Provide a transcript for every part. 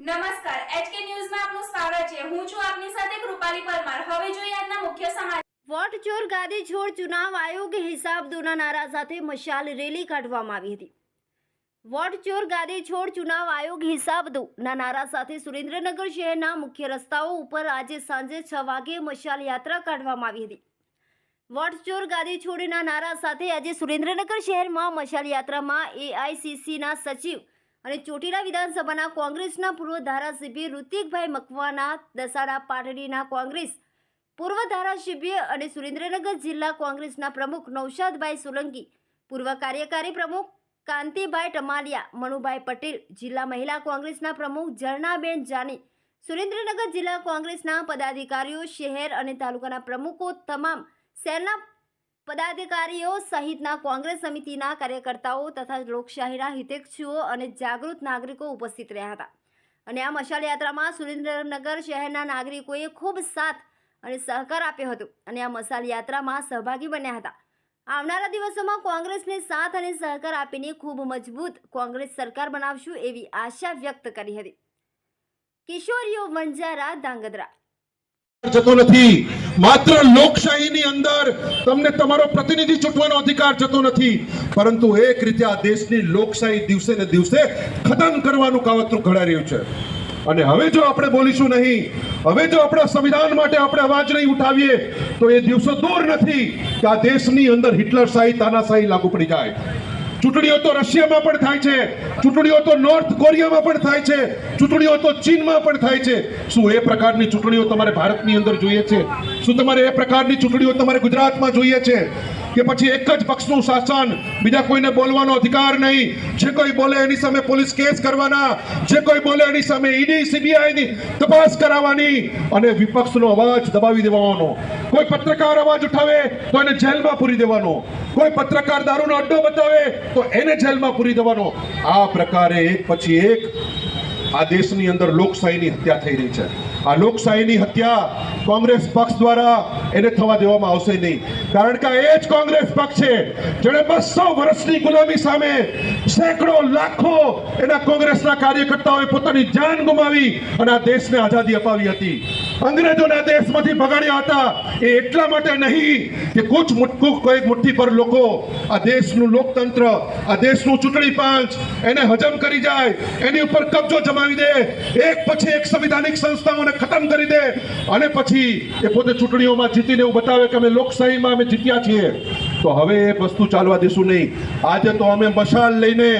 નમસ્કાર એચકે ન્યૂઝમાં આપનું સ્વાગત છે. હું છું આપની સાથે કૃપાલી પરમાર. હવે જોઈએ આજના મુખ્ય સમાચાર. વોટ ચોર ગાદી છોડ ચુનાવ આયોગ હિસાબ દોના નારા સાથે મશાલ રેલી કાઢવામાં આવી હતી. વોટ ચોર ગાદી છોડ ચુનાવ આયોગ હિસાબ દો ના નારા સાથે સુરેન્દ્રનગર શહેરના મુખ્ય રસ્તાઓ ઉપર આજે સાંજે છ વાગે મશાલ યાત્રા કાઢવામાં આવી હતી. વોટ ચોર ગાદી છોડના નારા સાથે આજે સુરેન્દ્રનગર શહેરમાં મશાલ યાત્રામાં એઆઈસીસીના સચિવ અને ચોટીલા વિધાનસભાના કોંગ્રેસના પૂર્વ ધારાસભ્ય ઋતિકભાઈ મકવાના દસાડા પાટડીના કોંગ્રેસ પૂર્વ ધારાસભ્ય અને સુરેન્દ્રનગર જિલ્લા કોંગ્રેસના પ્રમુખ નૌશાદભાઈ સોલંકી, પૂર્વ કાર્યકારી પ્રમુખ કાંતિભાઈ ટમાલિયા, મનુભાઈ પટેલ, જિલ્લા મહિલા કોંગ્રેસના પ્રમુખ ઝરણાબેન જાની, સુરેન્દ્રનગર જિલ્લા કોંગ્રેસના પદાધિકારીઓ, શહેર અને તાલુકાના પ્રમુખો, તમામ શહેરના પદાધિકારીઓ સહિતના કોંગ્રેસ સમિતિના કાર્યકર્તાઓ તથા લોકશાહીના હિતેચ્છુઓ અને જાગૃત નાગરિકો ઉપસ્થિત રહ્યા હતા. અને આ મશાલ યાત્રામાં સુરેન્દ્રનગર શહેરના નાગરિકોએ ખૂબ સાથ અને સહકાર આપ્યો હતો અને આ મશાલ યાત્રામાં સહભાગી બન્યા હતા. આવનારા દિવસોમાં કોંગ્રેસને સાથ અને સહકાર આપીને ખૂબ મજબૂત કોંગ્રેસ સરકાર બનાવશું એવી આશા વ્યક્ત કરી હતી. કિશોરીઓ વંજારા ધાંગધ્રા જતો નથી. માત્ર લોકશાહીની અંદર તમને તમારો પ્રતિનિધિ ચૂંટવાનો અધિકાર જતો નથી. પરંતુ એક રીતે આ દેશની લોકશાહી દિવસે ને દિવસે ખતમ કરવાનું કાવતરું ઘડાઈ છે. અને હવે જો આપણે બોલીશું નહીં, હવે જો આપણા સંવિધાન માટે આપણે અવાજ નહીં ઉઠાવીએ, તો એ દિવસો દૂર નથી કે આ દેશની અંદર હિટલર શાહી તાનાશાહી લાગુ પડી જાય. ચૂંટણીઓ તો રશિયામાં પણ થાય છે, ચૂંટણીઓ તો નોર્થ કોરિયામાં પણ થાય છે, ચૂંટણીઓ તો ચીનમાં પણ થાય છે. શું એ પ્રકારની ચૂંટણીઓ તમારે ભારતની અંદર જોઈએ છે? શું તમારે એ પ્રકારની ચૂંટણીઓ તમારે ગુજરાતમાં જોઈએ છે? કે પછી એક જ પક્ષનું શાસન, બીજા કોઈને બોલવાનો અધિકાર નહીં. જે કોઈ બોલે એની સામે પોલીસ કેસ કરવાના, જે કોઈ બોલે એની સામે ઈડી, સીબીઆઈની તપાસ કરાવવાની અને વિપક્ષનો અવાજ દબાવી દેવાનો. કોઈ પત્રકાર અવાજ ઉઠાવે તો એને જેલમાં પૂરી દેવાનો. કોઈ પત્રકાર દારૂનો અડ્ડો બતાવે તો એને જેલમાં પૂરી દેવાનો. આ પ્રકારે એક પછી એક આ દેશની અંદર લોકશાહીની હત્યા થઈ રહી છે. આ લોકશાહીની હત્યા કોંગ્રેસ પક્ષ દ્વારા એને થવા દેવામાં આવશે નહીં. કારણ કે એ જ કોંગ્રેસ પક્ષ છે, જેણે બસો વર્ષની ગુલામી સામે સેંકડો લાખો એના કોંગ્રેસના કાર્યકર્તાઓએ પોતાની જાન ગુમાવી અને આ દેશને આઝાદી અપાવી હતી. અંગ્રેજોને દેશમાંથી ભગાડ્યા હતા. એ એટલા માટે નહીં કે કુછ મુટકું કોઈક મુઠ્ઠી પર લોકો આ દેશનું લોકતંત્ર, આ દેશનું ચૂંટણી પાંચ એને હજમ કરી જાય, એની ઉપર કબજો જમાવી દે, એક પછી એક સંવિધાનિક સંસ્થાઓને ખતમ કરી દે, અને પછી એ પોતે ચૂંટણીઓમાં જીતીને એવું બતાવે કે અમે લોકશાહીમાં અમે જીત્યા છીએ. તો હવે એ વસ્તુ ચાલવા દેશું નહીં. આજે તો અમે મશાલ લઈને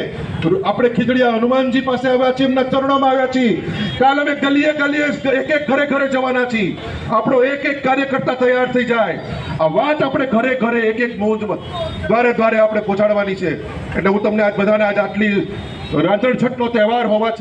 આપણે ખીજડીયા હનુમાનજી પાસે આવ્યા છીએ, એમના ચરણોમાં આવ્યા છીએ. કાલ અમે ગલીએ ગલીએ એક એક ઘરે ઘરે જવાના છીએ. આપણો એક એક કાર્યકર્તા તૈયાર થઈ જાય. આ વાત આપણે ઘરે ઘરે એક એક મોજમાં દ્વારે દ્વારે આપણે પહોંચાડવાની છે. એટલે હું તમને આજ બધાને આજ આટલી રાંધણ છઠનો તહેવાર હોવા